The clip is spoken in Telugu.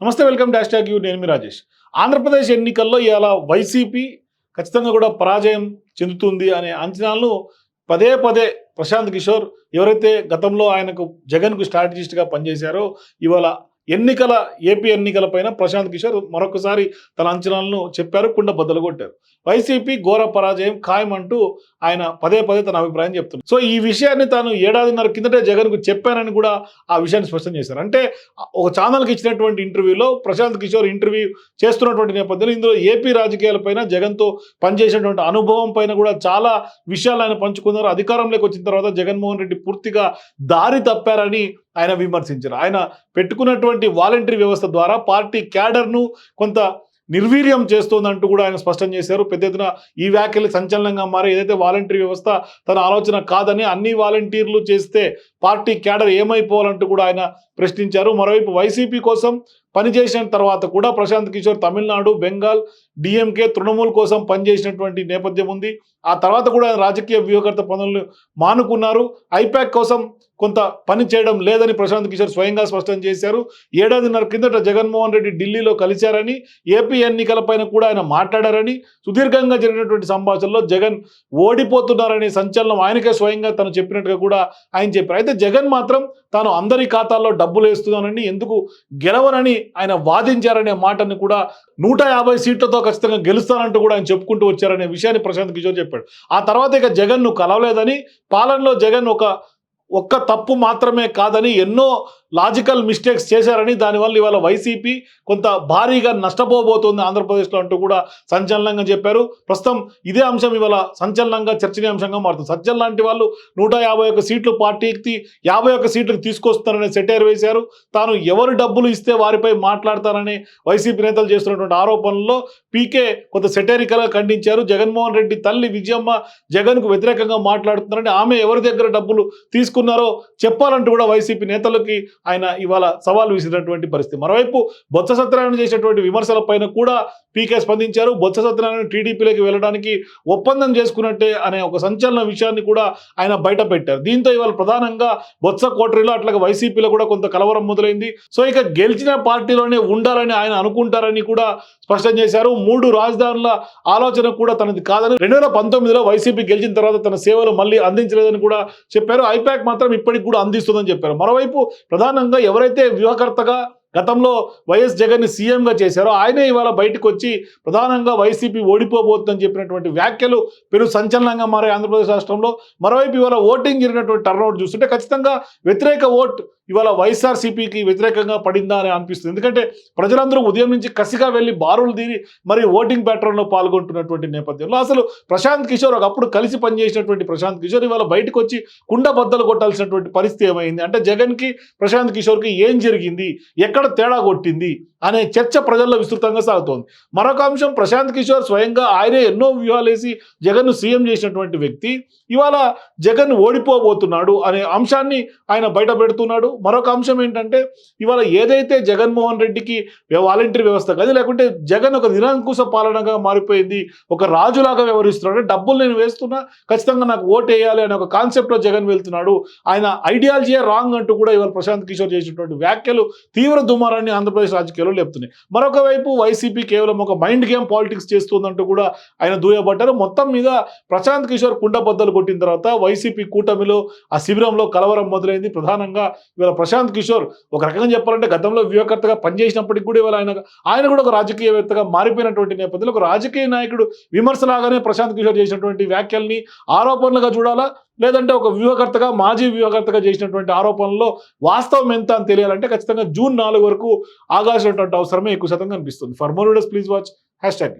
నమస్తే వెల్కమ్ డాష్ ట్యాగ్ యూ నేను మీ రాజేష్. ఆంధ్రప్రదేశ్ ఎన్నికల్లో ఇలా వైసీపీ ఖచ్చితంగా కూడా పరాజయం చెందుతుంది అనే అంచనాలను పదే పదే ప్రశాంత్ కిషోర్ ఎవరైతే గతంలో ఆయనకు జగన్కు స్ట్రాటజిస్ట్గా పనిచేశారో ఇవాళ ఎన్నికల ఏపీ ఎన్నికల పైన ప్రశాంత్ కిషోర్ మరొకసారి తన అంచనాలను చెప్పారు కుండ బద్దలు కొట్టారు. వైసీపీ ఘోర పరాజయం ఖాయం అంటూ ఆయన పదే పదే తన అభిప్రాయం చెప్తున్నారు. సో ఈ విషయాన్ని తాను ఏడాదిన్నర కిందటే జగన్కు చెప్పానని కూడా ఆ విషయాన్ని స్పష్టం చేశారు. అంటే ఒక ఛానల్కి ఇచ్చినటువంటి ఇంటర్వ్యూలో ప్రశాంత్ కిషోర్ ఇంటర్వ్యూ చేస్తున్నటువంటి నేపథ్యంలో ఇందులో ఏపీ రాజకీయాలపైన జగన్తో పనిచేసినటువంటి అనుభవం పైన కూడా చాలా విషయాలు ఆయన పంచుకున్నారు. అధికారంలోకి వచ్చిన తర్వాత జగన్మోహన్ రెడ్డి పూర్తిగా దారి తప్పారని ఆయన విమర్శించారు. ఆయన పెట్టుకున్నటువంటి వాలంటరీ వ్యవస్థ ద్వారా పార్టీ క్యాడర్ను కొంత నిర్వీర్యం చేస్తోందంటూ కూడా ఆయన స్పష్టం చేశారు. పెద్ద ఎత్తున ఈ వ్యాఖ్యలు సంచలనంగా మారి ఏదైతే వాలంటరీ వ్యవస్థ తన ఆలోచన కాదని అన్ని వాలంటీర్లు చేస్తే పార్టీ క్యాడర్ ఏమైపోవాలంటూ కూడా ఆయన ప్రశ్నించారు. మరోవైపు వైసీపీ కోసం పనిచేసిన తర్వాత కూడా ప్రశాంత్ కిషోర్ తమిళనాడు బెంగాల్ డిఎంకే తృణమూల్ కోసం పనిచేసినటువంటి నేపథ్యం ఉంది. ఆ తర్వాత కూడా ఆయన రాజకీయ వ్యూహకర్త పనులను మానుకున్నారు. ఐపాక్ కోసం కొంత పని చేయడం లేదని ప్రశాంత్ కిషోర్ స్వయంగా స్పష్టం చేశారు. ఏడాదిన్నర కిందట జగన్మోహన్ రెడ్డి ఢిల్లీలో కలిశారని ఏపీ ఎన్నికలపైన కూడా ఆయన మాట్లాడారని సుదీర్ఘంగా జరిగినటువంటి సంభాషణలో జగన్ ఓడిపోతున్నారనే సంచలనం ఆయనకే స్వయంగా తను చెప్పినట్టుగా కూడా ఆయన చెప్పారు. అయితే జగన్ మాత్రం తాను అందరి ఖాతాల్లో డబ్బులు వేస్తున్నానని ఎందుకు గెలవనని ఆయన వాదించారనే మాటని కూడా నూట యాభై సీట్లతో ఖచ్చితంగా గెలుస్తానంటూ కూడా ఆయన చెప్పుకుంటూ వచ్చారనే విషయాన్ని ప్రశాంత్ కిషోర్ చెప్పాడు. ఆ తర్వాత ఇక జగన్ను కలవలేదని పాలనలో జగన్ ఒక ఒక్క తప్పు మాత్రమే కాదని ఎన్నో లాజికల్ మిస్టేక్స్ చేశారని దానివల్ల ఇవాళ వైసీపీ కొంత భారీగా నష్టపోబోతోంది ఆంధ్రప్రదేశ్లో అంటూ కూడా సంచలనంగా చెప్పారు. ప్రస్తుతం ఇదే అంశం ఇవాళ సంచలనంగా చర్చనీయాంశంగా మారుతుంది. సజ్జన్ లాంటి వాళ్ళు నూట యాభై ఒక్క సీట్లు పార్టీకి యాభై ఒక్క సీట్లకు తీసుకొస్తున్నారనే సెటైర్ వేశారు. తాను ఎవరు డబ్బులు ఇస్తే వారిపై మాట్లాడతారని వైసీపీ నేతలు చేస్తున్నటువంటి ఆరోపణల్లో పీకే కొంత సెటైరికల్గా ఖండించారు. జగన్మోహన్ రెడ్డి తల్లి విజయమ్మ జగన్కు వ్యతిరేకంగా మాట్లాడుతున్నారని ఆమె ఎవరి దగ్గర డబ్బులు తీసుకున్నారో చెప్పాలంటూ కూడా వైసీపీ నేతలకి ఆయన ఇవాళ సవాల్ విసిరినటువంటి పరిస్థితి. మరోవైపు బొత్స సత్యనారాయణ చేసినటువంటి విమర్శలపైన కూడా పీకే స్పందించారు. బొత్స సత్యనారాయణ టీడీపీలోకి వెళ్ళడానికి ఒప్పందం చేసుకున్నట్టే అనే ఒక సంచలన విషయాన్ని కూడా ఆయన బయట పెట్టారు. దీంతో ఇవాళ ప్రధానంగా బొత్స కోటరీలో అట్లాగే వైసీపీలో కూడా కొంత కలవరం మొదలైంది. సో ఇక గెలిచిన పార్టీలోనే ఉండాలని ఆయన అనుకుంటారని కూడా స్పష్టం చేశారు. మూడు రాజధానుల ఆలోచన కూడా తనది కాదని రెండు వేల పంతొమ్మిదిలో వైసీపీ గెలిచిన తర్వాత తన సేవలు మళ్ళీ అందించలేదని కూడా చెప్పారు. ఐపాక్ మాత్రం ఇప్పటికి కూడా అందిస్తుందని చెప్పారు. మరోవైపు ప్రధానంగా ఎవరైతే వ్యూహకర్తగా గతంలో వైఎస్ జగన్ని సీఎంగా చేశారో. ఆయనే ఇవాళ బయటకు వచ్చి ప్రధానంగా వైసీపీ ఓడిపోబోతుందని చెప్పినటువంటి వ్యాఖ్యలు పెరు సంచలనంగా మారే ఆంధ్రప్రదేశ్ రాష్ట్రంలో. మరోవైపు ఇవాళ ఓటింగ్ జరిగినటువంటి టర్నౌట్ చూస్తుంటే ఖచ్చితంగా వ్యతిరేక ఓట్ ఇవాళ వైఎస్ఆర్సీపీకి వ్యతిరేకంగా పడిందా అని అనిపిస్తుంది. ఎందుకంటే ప్రజలందరూ ఉదయం నుంచి కసిగా వెళ్ళి బారులు తీరి మరి ఓటింగ్ ప్యాటర్న్లో పాల్గొంటున్నటువంటి నేపథ్యంలో అసలు ప్రశాంత్ కిషోర్ ఒకప్పుడు కలిసి పనిచేసినటువంటి ప్రశాంత్ కిషోర్ ఇవాళ బయటకు వచ్చి కుండ బద్దలు కొట్టాల్సినటువంటి పరిస్థితి ఏమైంది? అంటే జగన్కి ప్రశాంత్ కిషోర్కి ఏం జరిగింది? ఎక్కడ తేడా కొట్టింది అనే చర్చ ప్రజల్లో విస్తృతంగా సాగుతోంది. మరొక అంశం ప్రశాంత్ కిషోర్ స్వయంగా ఆయనే ఎన్నో వ్యూహాలు వేసి జగన్ను సీఎం చేసినటువంటి వ్యక్తి. ఇవాళ జగన్ ఓడిపోబోతున్నాడు అనే అంశాన్ని ఆయన బయట పెడుతున్నాడు మరొక అంశం ఏంటంటే ఇవాళ ఏదైతే జగన్మోహన్ రెడ్డికి వాలంటీర్ వ్యవస్థ కాదు లేకుంటే జగన్ ఒక నిరంకుశ పాలనగా మారిపోయింది ఒక రాజులాగా వ్యవహరిస్తున్నాడు డబ్బులు నేను వేస్తున్నా ఖచ్చితంగా నాకు ఓటు వేయాలి అనే ఒక కాన్సెప్ట్లో జగన్ వెళ్తున్నాడు. ఆయన ఐడియాలజీయే రాంగ్ అంటూ కూడా ఇవాళ ప్రశాంత్ కిషోర్ చేసినటువంటి వ్యాఖ్యలు తీవ్ర దుమారాన్ని ఆంధ్రప్రదేశ్ రాజకీయాల్లో లేపుతున్నాయి. మరొక వైపు వైసీపీ కేవలం ఒక మైండ్ గేమ్ పాలిటిక్స్ చేస్తుందంటూ కూడా ఆయన దూయబడ్డారు. మొత్తం మీద ప్రశాంత్ కిషోర్ కుండబద్దలు కొట్టిన తర్వాత వైసీపీ కూటమిలో ఆ శిబిరంలో కలవరం మొదలైంది. ప్రధానంగా ఇవాళ ప్రశాంత్ కిషోర్ ఒక రకంగా చెప్పాలంటే గతంలో వ్యూహకర్తగా పనిచేసినప్పటికీ కూడా ఇవాళ ఆయన ఆయన కూడా ఒక రాజకీయవేత్తగా మారిపోయినటువంటి నేపథ్యంలో ఒక రాజకీయ నాయకుడు విమర్శలాగానే ప్రశాంత్ కిషోర్ చేసినటువంటి వ్యాఖ్యల్ని ఆరోపణలుగా చూడాలా? లేదంటే ఒక వ్యూహకర్తగా మాజీ వ్యూహకర్తగా చేసినటువంటి ఆరోపణల్లో వాస్తవం ఎంత అని తెలియాలంటే ఖచ్చితంగా జూన్ నాలుగు వరకు ఆగాల్సినటువంటి అవసరమే ఎక్కువ శాతం కనిపిస్తుంది. For more videos please watch hashtag